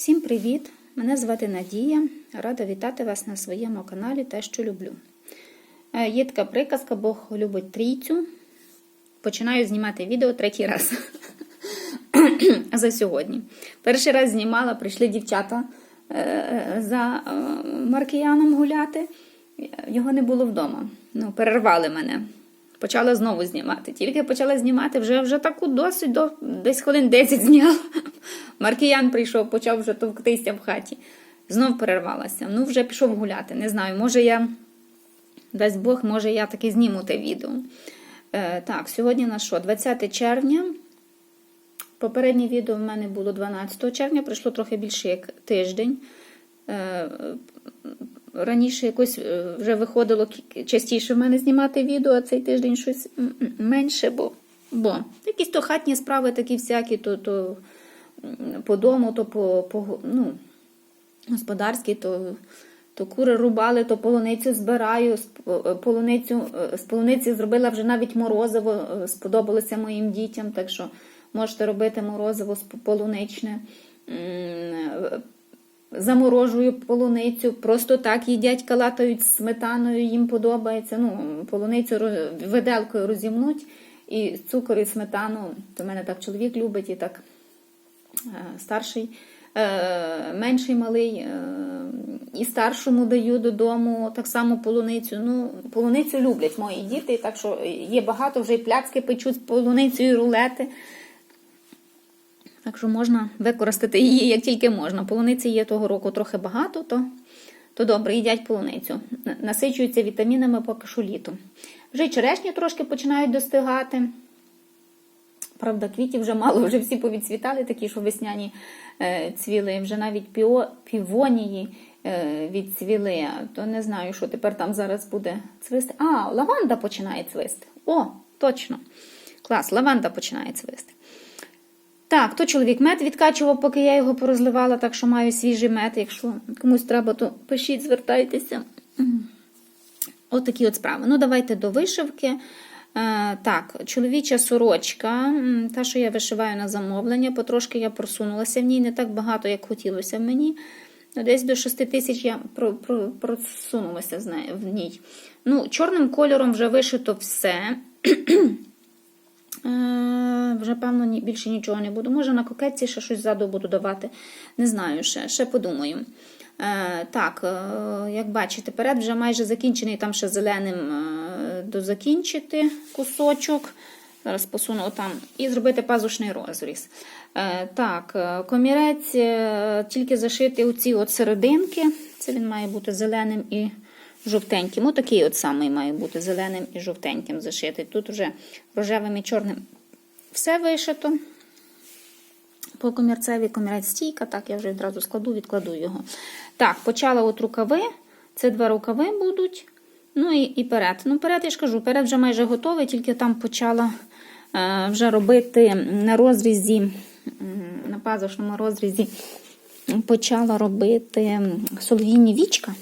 Всім привіт! Мене звати Надія. Рада вітати вас на своєму каналі Те, що люблю. Е, Є така приказка, Бог любить трійцю. Починаю знімати відео третій раз за сьогодні. Перший раз знімала, прийшли дівчата е, за е, Маркіяном гуляти. Його не було вдома. Ну, перервали мене. Почала знову знімати. Тільки почала знімати, вже вже таку досить, до, десь хвилин 10 зняла. Маркіян прийшов, почав вже товктися в хаті. Знов перервалася. Ну, вже пішов гуляти. Не знаю, може я, дасть Бог, може я таки зніму те відео. Е, так, сьогодні на що? 20 червня. Попереднє відео в мене було 12 червня, пройшло трохи більше як тиждень. Е, Раніше якось е, вже виходило частіше в мене знімати відео, а цей тиждень щось менше, бо, бо якісь то хатні справи такі всякі, то, то по дому, то по, по ну, господарські, то, то кури рубали, то полуницю збираю, з полуницю, е, з полуниці зробила вже навіть морозиво, е, сподобалося моїм дітям, так що можете робити морозиво полуничне. Заморожую полуницю, просто так їдять, калатають з сметаною, їм подобається. Ну, полуницю виделкою розімнуть і цукор і сметану. То мене так чоловік любить і так е, старший, е, менший малий, е, і старшому даю додому так само полуницю. Ну, полуницю люблять мої діти, так що є багато вже і пляцки печуть з полуницею, і рулети. Так що можна використати її як тільки можна. Полуниці є того року трохи багато, то, то добре, їдять полуницю. Насичуються вітамінами поки що літом. Вже й черешні трошки починають достигати. Правда, квітів вже мало, вже всі повідцвітали, такі, що весняні е, цвіли. Вже навіть піо, півонії е, відцвіли. То не знаю, що тепер там зараз буде цвисти. А, лаванда починає цвисти. О, точно. Клас, лаванда починає цвисти. Так, то чоловік мед відкачував, поки я його порозливала, так що маю свіжий мед. Якщо комусь треба, то пишіть, звертайтеся. М. Отакі от справи. Ну, давайте до вишивки. Е, так, чоловіча сорочка, та, що я вишиваю на замовлення, потрошки я просунулася в ній, не так багато, як хотілося в мені. Ну, Десь до 6 тисяч я про, про, просунулася в ній. Ну, чорним кольором вже вишито все. Е, Вже, певно, більше нічого не буду. Може, на кокетці ще щось ззаду буду давати. Не знаю, ще, ще подумаю. Е, так, е, як бачите, перед вже майже закінчений, там ще зеленим дозакінчити кусочок. Зараз посуну там і зробити пазушний розріз. Так, комірець тільки зашити оці от серединки. Це він має бути зеленим і жовтеньким. Отакий от самий має бути зеленим і жовтеньким зашитий. Тут вже рожевим і чорним все вишито. По комірцеві комірець стійка, так, я вже відразу складу, відкладу його. Так, почала от рукави. Це два рукави будуть. Ну і, і перед. Ну, перед, я ж кажу, перед вже майже готовий, тільки там почала е, вже робити на розрізі, на пазушному розрізі, почала робити солов'їні вічка.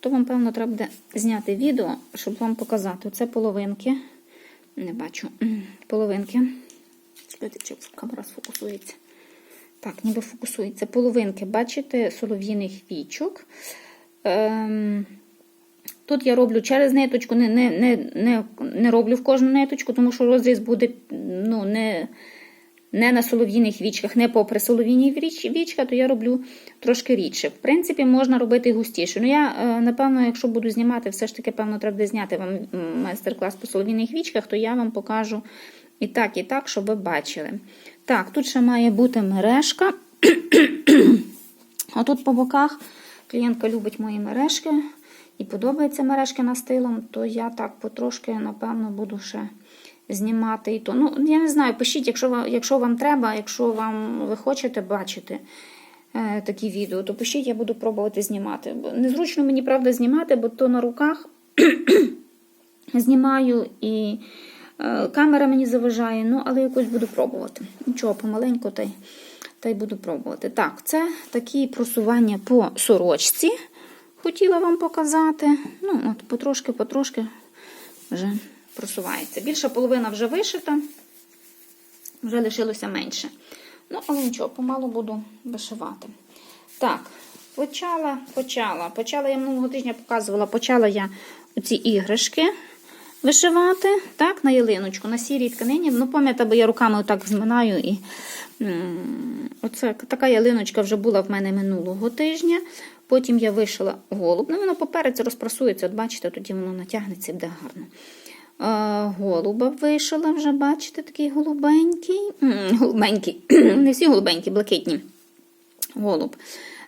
То вам, певно, треба буде зняти відео, щоб вам показати. Це половинки. Не бачу. Половинки. Чекайте, чи камера сфокусується. Так, ніби фокусується. Половинки, бачите, солов'їних вічок. Ем, тут я роблю через ниточку, не, не, не, не, не роблю в кожну ниточку, тому що розріз буде ну, не, не на солов'їних вічках, не попри солов'їні вічка, то я роблю трошки рідше. В принципі, можна робити густіше. Ну, я, е, напевно, якщо буду знімати, все ж таки, певно, треба зняти вам майстер-клас по солов'їних вічках, то я вам покажу і так, і так, щоб ви бачили. Так, тут ще має бути мережка. Отут по боках клієнтка любить мої мережки і подобається мережки на стилом, то я так потрошки, напевно, буду ще знімати і то. Ну, я не знаю, пишіть, якщо, вам- якщо вам треба, якщо вам ви хочете бачити е, такі відео, то пишіть, я буду пробувати знімати. Незручно мені, правда, знімати, бо то на руках знімаю і е, камера мені заважає, ну, але якось буду пробувати. Нічого, помаленьку та й, та й буду пробувати. Так, це такі просування по сорочці. Хотіла вам показати. Ну, от, потрошки-потрошки вже просувається. Більша половина вже вишита, вже лишилося менше. Ну, але нічого, помалу буду вишивати. Так, почала, почала. Почала я минулого тижня показувала, почала я оці іграшки вишивати, так, на ялиночку, на сірій тканині. Ну, пам'ятаєте, бо я руками отак зминаю і. Оце така ялиночка вже була в мене минулого тижня. Потім я вишила голуб. Ну, воно поперець розпрасується, от бачите, тоді воно натягнеться і буде гарно. Голуба вишила вже, бачите, такий голубенький. Голубенький. Не всі голубенькі, блакитні. Голуб.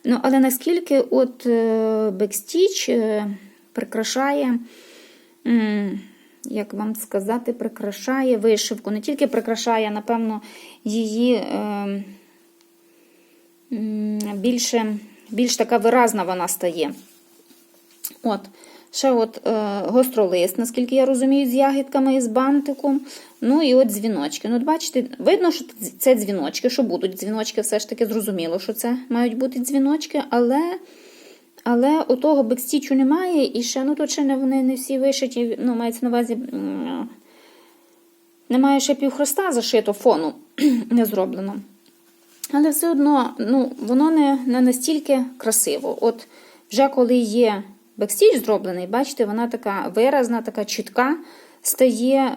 Ну, але наскільки от е, бекстіч е, прикрашає, як вам сказати, прикрашає вишивку. Не тільки прикрашає, напевно, її е, більше, більш така виразна вона стає. От. Ще от е, гостролист, наскільки я розумію, з ягідками і з бантиком. Ну і от дзвіночки. Ну, от бачите, видно, що це дзвіночки, що будуть дзвіночки, все ж таки зрозуміло, що це мають бути дзвіночки, але але отого бекстічу немає, і ще, ну не, вони не всі вишиті, ну, мається на увазі, немає ще півхреста зашито, фону не зроблено. Але все одно ну, воно не, не настільки красиво. От вже коли є бекстіч зроблений, бачите, вона така виразна, така чітка стає е,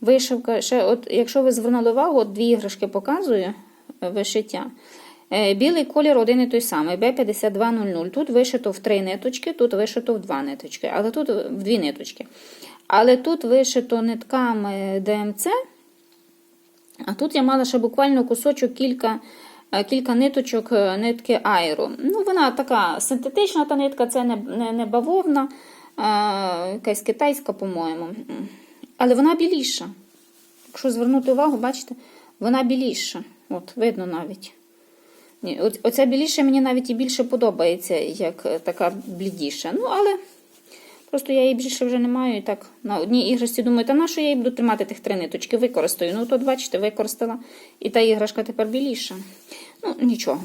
вишивка. Ще, от, якщо ви звернули увагу, от дві іграшки показую е, вишиття. Е, Білий колір один і той самий, B5200. Тут вишито в три ниточки, тут вишито в два ниточки, але тут в дві ниточки. Але тут вишито нитками ДМЦ, а тут я мала ще буквально кусочок кілька, кілька ниточок е, нитки Айру. Ну, вона така синтетична та нитка, це не, не, не бавовна, а, якась китайська, по-моєму. Але вона біліша. Якщо звернути увагу, бачите, вона біліша. От, видно навіть. Ні, Оця біліша мені навіть і більше подобається, як е, така блідіша. Ну, але просто я її більше вже не маю. І так на одній іграшці думаю, та на що я її буду тримати тих три ниточки, використаю. Ну, тут, бачите, використала. І та іграшка тепер біліша. Ну, нічого.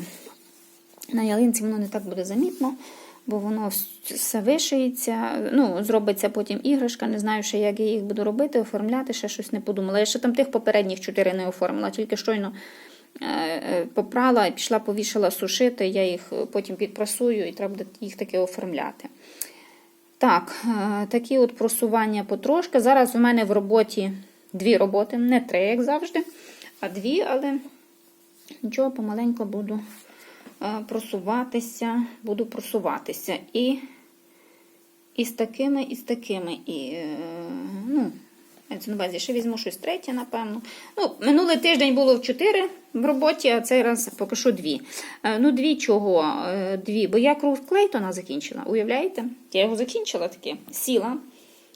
На ялинці воно не так буде замітно, бо воно все вишиється. Ну, зробиться потім іграшка. Не знаю, ще як я їх буду робити, оформляти, ще щось не подумала. Я ще там тих попередніх чотири не оформила, тільки щойно е, е, попрала пішла, повішала сушити. Я їх потім підпрасую і треба буде їх таки оформляти. Так, е, такі от просування потрошки. Зараз у мене в роботі дві роботи, не три, як завжди, а дві, але нічого, помаленько буду е, просуватися, буду просуватися. І, і з такими, і з такими. І, е, ну, увазі, ще візьму щось третє, напевно. Ну, минулий тиждень було в чотири в роботі, а цей раз поки що дві. Е, Ну, дві чого? Е, Дві. Бо я круг Клейтона закінчила. Уявляєте? Я його закінчила таки, сіла.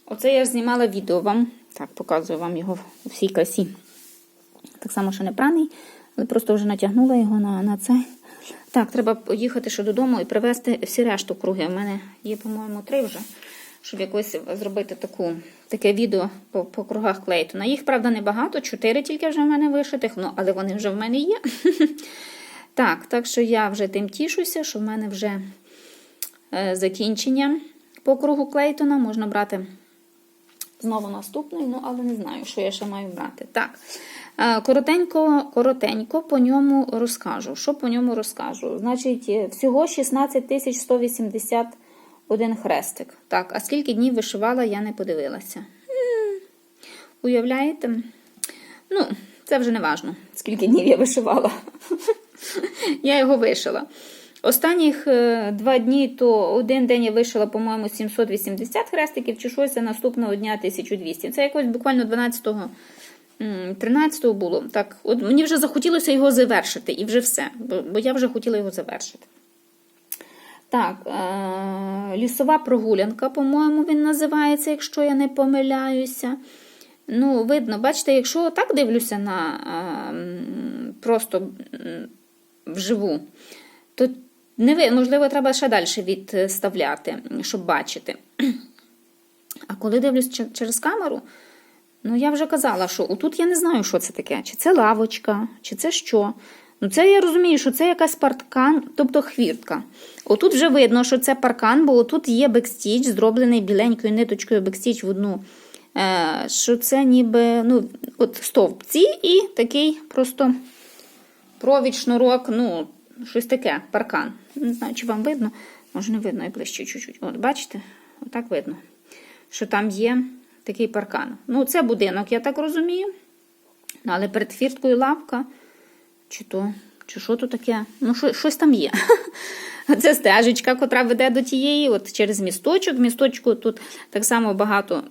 Оце я ж знімала відео вам. Так, показую вам його у всій красі. Так само, що не праний, але просто вже натягнула його на, на це. Так, треба поїхати ще додому і привезти всі решту круги. У мене є, по-моєму, три вже, щоб якось зробити таку, таке відео по по кругах клейтона. Їх, правда, небагато, чотири тільки вже в мене вишитих, ну, але вони вже в мене є. Так, так що я вже тим тішуся, що в мене вже е, закінчення по кругу клейтона. Можна брати знову наступний, ну, але не знаю, що я ще маю брати. Так. Е, коротенько коротенько по ньому розкажу. Що по ньому розкажу? Значить, всього 16 180 один хрестик. Так, а скільки днів вишивала, я не подивилася. Уявляєте? Ну, це вже не важно, скільки днів я вишивала. Я його вишила. Останніх е, два дні, то один день я вишила, по-моєму, 780 хрестиків, чи щось, а наступного дня 1200. Це якось буквально 12-го, 13-го було. Так, от Мені вже захотілося його завершити, і вже все, бо я вже хотіла його завершити. Так, е- лісова прогулянка, по-моєму, він називається, якщо я не помиляюся. Ну, видно, бачите, якщо так дивлюся на е, просто вживу, то не ви, можливо, треба ще далі відставляти, щоб бачити. А коли дивлюсь через камеру, ну я вже казала, що отут я не знаю, що це таке. Чи це лавочка, чи це що. Ну, це я розумію, що це якась паркан, тобто хвіртка. Отут вже видно, що це паркан, бо отут є бекстіч, зроблений біленькою ниточкою бекстіч в одну. Е, що це ніби ну, от стовпці і такий просто провід, шнурок, ну, щось таке, паркан. Не знаю, чи вам видно. Може, не видно, я ближче чуть-чуть. От, бачите? Отак видно, що там є такий паркан. Ну, це будинок, я так розумію. Але перед фірткою лавка, чи то, чи що то таке? Ну, що, щось там є. Це стежечка, котра веде до тієї, от через місточок. В місточку тут так само багато,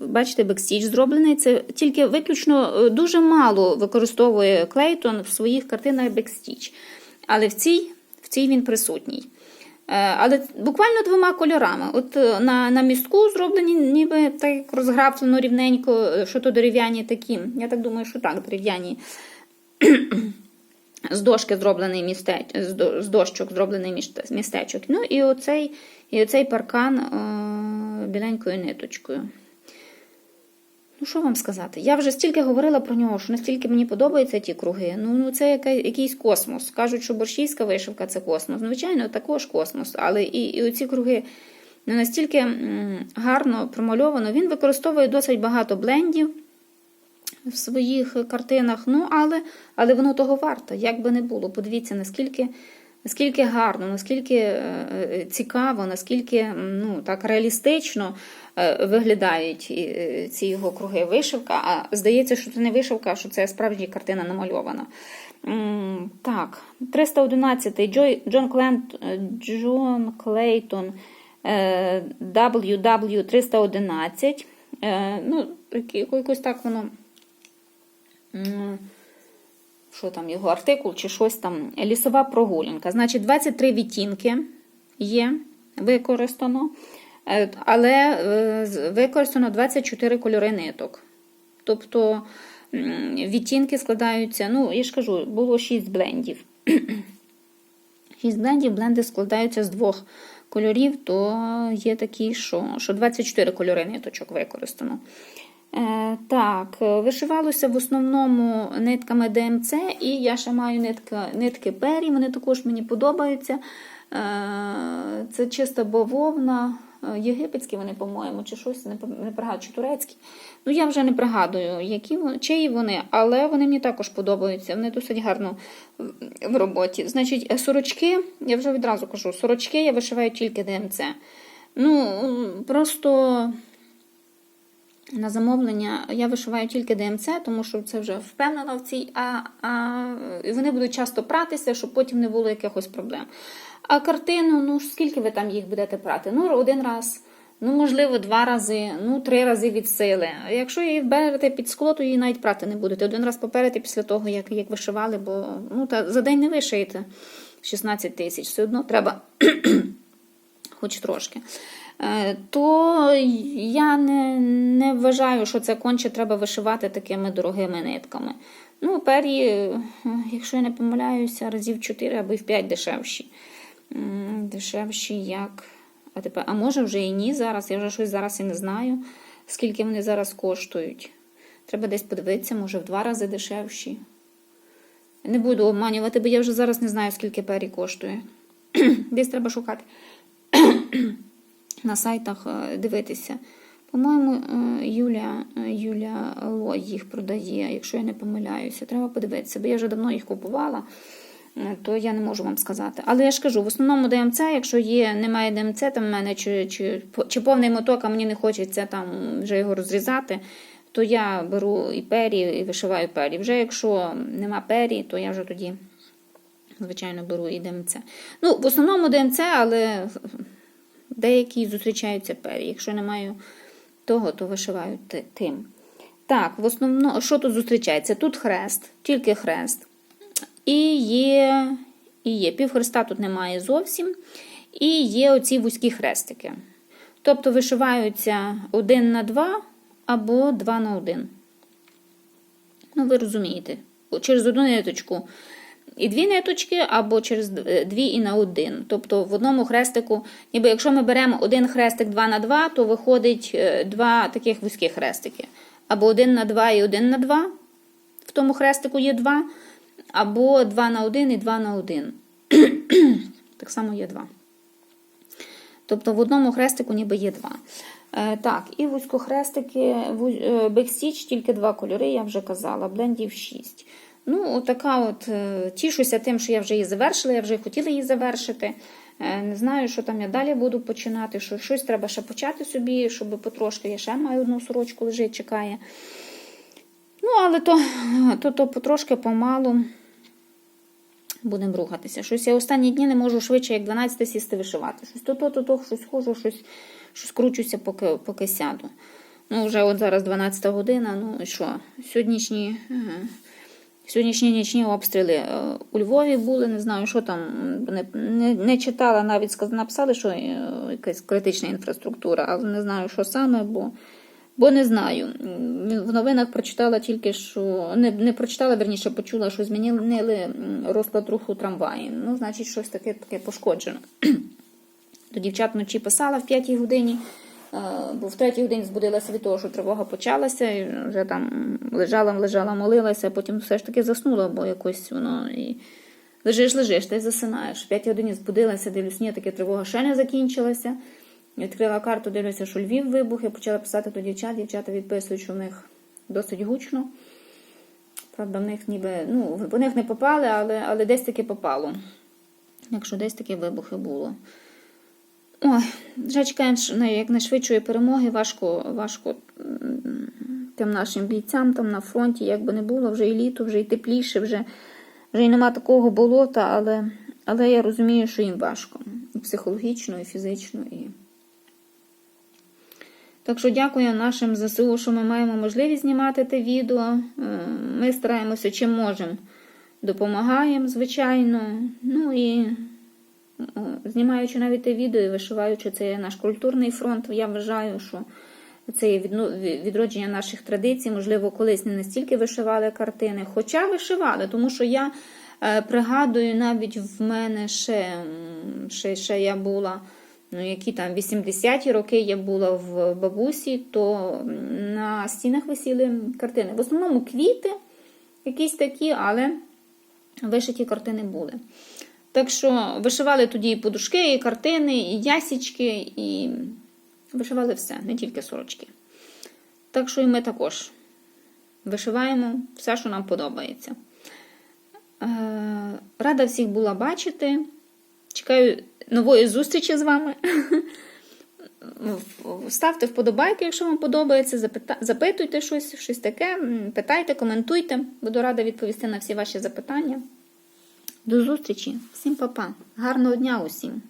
бачите, бекстіч зроблений. Це тільки виключно е, дуже мало використовує Клейтон в своїх картинах бекстіч. Але в цій, в цій він присутній. Е, Але буквально двома кольорами. От е, на, на містку зроблені ніби так розграфлено рівненько, що то дерев'яні такі. Я так думаю, що так, дерев'яні. З дошки зроблений містеч, з дощок зроблений містечок. Ну і оцей, і оцей паркан е, біленькою ниточкою. Ну, що вам сказати? Я вже стільки говорила про нього, що настільки мені подобаються ті круги. Ну, ну це яка, якийсь космос. Кажуть, що борщівська вишивка це космос. Звичайно, також космос. Але і, і оці круги ну, настільки гарно промальовано. Він використовує досить багато блендів в своїх картинах. Ну, але, але воно того варто, як би не було. Подивіться, наскільки. Наскільки гарно, наскільки е, е, цікаво, наскільки ну, так реалістично е, виглядають ці його круги вишивка. А здається, що це не вишивка, а що це справді картина намальована. Так, 311 Джой, Джон, Клент, Джон Клейтон е, WW311. Е, Ну, якось так воно. М, що там його артикул чи щось там, лісова прогулянка. Значить, 23 відтінки є використано, е, але е, використано 24 кольори ниток. Тобто відтінки складаються, ну, я ж кажу, було 6 блендів. 6 блендів, бленди складаються з двох кольорів, то є такі, що, що 24 кольори ниточок використано. Е, так, е, вишивалося в основному нитками ДМЦ, і я ще маю нитка, нитки пері, вони також мені подобаються. Е, це чиста бавовна, єгипетські вони, по-моєму, чи щось, не, пригадую, чи турецькі. Ну, я вже не пригадую, які чиї вони, але вони мені також подобаються. Вони досить гарно в- роботі. Значить, сорочки, я вже відразу кажу, сорочки я вишиваю тільки ДМЦ. Ну, просто. На замовлення я вишиваю тільки ДМЦ, тому що це вже впевнена в цій, а, а вони будуть часто пратися, щоб потім не було якихось проблем. А картину, ну скільки ви там їх будете прати? Ну, один раз, ну, можливо, два рази, ну, три рази від сили. Якщо її берете під скло, то її навіть прати не будете. Один раз поперете після того, як, як вишивали, бо ну, та, за день не вишиєте 16 тисяч. Все одно треба хоч трошки. Е, То я не, не вважаю, що це конче треба вишивати такими дорогими нитками. Ну, пері, е, якщо я не помиляюся, разів 4 або в 5 дешевші. Дешевші як. А тепер, а може вже і ні зараз. Я вже щось зараз і не знаю, скільки вони зараз коштують. Треба десь подивитися, може в два рази дешевші. Не буду обманювати, бо я вже зараз не знаю, скільки пері коштує. Десь треба шукати на сайтах е, дивитися. По-моєму, е, Юля, е, Юля Лой їх продає, якщо я не помиляюся. Треба подивитися, бо я вже давно їх купувала, то я не можу вам сказати. Але я ж кажу, в основному ДМЦ, якщо є, немає ДМЦ, там в мене чи, чи, чи повний моток, а мені не хочеться там вже його розрізати, то я беру і пері, і вишиваю пері. Вже якщо нема пері, то я вже тоді, звичайно, беру і ДМЦ. Ну, в основному ДМЦ, але деякі зустрічаються пері. Якщо не маю того, то вишиваю тим. Так, в основному, що тут зустрічається? Тут хрест, тільки хрест. І є, і є. Півхреста тут немає зовсім. І є оці вузькі хрестики. Тобто вишиваються один на два або два на один. Ну, ви розумієте. Через одну ниточку і дві ниточки, або через дві і на один. Тобто в одному хрестику, ніби якщо ми беремо один хрестик 2 на 2, то виходить е, два таких вузьких хрестики. Або один на 2 і один на 2. В тому хрестику є два, або 2 на 1 і 2 на 1. так само є два. Тобто в одному хрестику ніби є два. Е, так, і вузькохрестики, вуз- е, бекстіч, тільки два кольори, я вже казала, блендів 6. Ну, така от е, тішуся тим, що я вже її завершила, я вже хотіла її завершити. Е, Не знаю, що там я далі буду починати, що щось треба ще почати собі, щоб потрошки. Я ще маю одну сорочку лежить, чекає. Ну, але то, то, то потрошки помалу будемо рухатися. Щось я останні дні не можу швидше, як 12 сісти вишивати. Щось то, то, то, то, щось хожу, щось, щось кручуся, поки, поки сяду. Ну, вже от зараз 12 година, ну і що? Сьогоднішні, ага. Сьогоднішні нічні обстріли е, у Львові були, не знаю, що там, не, не, не читала, навіть написали, що е, якась критична інфраструктура, але не знаю, що саме, бо, бо не знаю. В новинах прочитала тільки, що не, не прочитала, верніше почула, що змінили розклад руху трамваї. Ну, значить, щось таке, таке пошкоджено. До дівчат вночі писала в п'ятій годині, бо в третій годині збудилася від того, що тривога почалася, і вже там лежала, лежала, молилася, а потім все ж таки заснула, бо якось воно і лежиш, лежиш, й засинаєш. В п'ятій годині збудилася, дивлюсь, ні, таки тривога ще не закінчилася. Відкрила карту, дивлюся, що Львів вибух, я почала писати до дівчат, дівчата відписують, що в них досить гучно. Правда, в них ніби, ну, в них не попали, але, але десь таки попало. Якщо десь такі вибухи було. Ой, вже чекаємо ш- на- як найшвидшої перемоги. Важко, важко тим нашим бійцям там на фронті, як би не було, вже і літо, вже і тепліше, вже, вже і нема такого болота, але, але я розумію, що їм важко. І психологічно, і фізично. І... Так що дякую нашим ЗСУ, що ми маємо можливість знімати те відео. Е, Ми стараємося чим можемо. Допомагаємо, звичайно. Ну і знімаючи навіть те відео і вишиваючи це наш культурний фронт, я вважаю, що це є відродження наших традицій. Можливо, колись не настільки вишивали картини, хоча вишивали, тому що я е, пригадую, навіть в мене ще, ще, ще я була. Ну, які там 80-ті роки я була в бабусі, то на стінах висіли картини. В основному квіти, якісь такі, але вишиті картини були. Так що вишивали тоді і подушки, і картини, і ясічки, і вишивали все, не тільки сорочки. Так що і ми також вишиваємо все, що нам подобається. Е, Рада всіх була бачити. Чекаю нової зустрічі з вами. Ставте вподобайки, якщо вам подобається, запитуйте щось, щось таке, питайте, коментуйте. Буду рада відповісти на всі ваші запитання. До зустрічі, всім па-па. Гарного дня усім!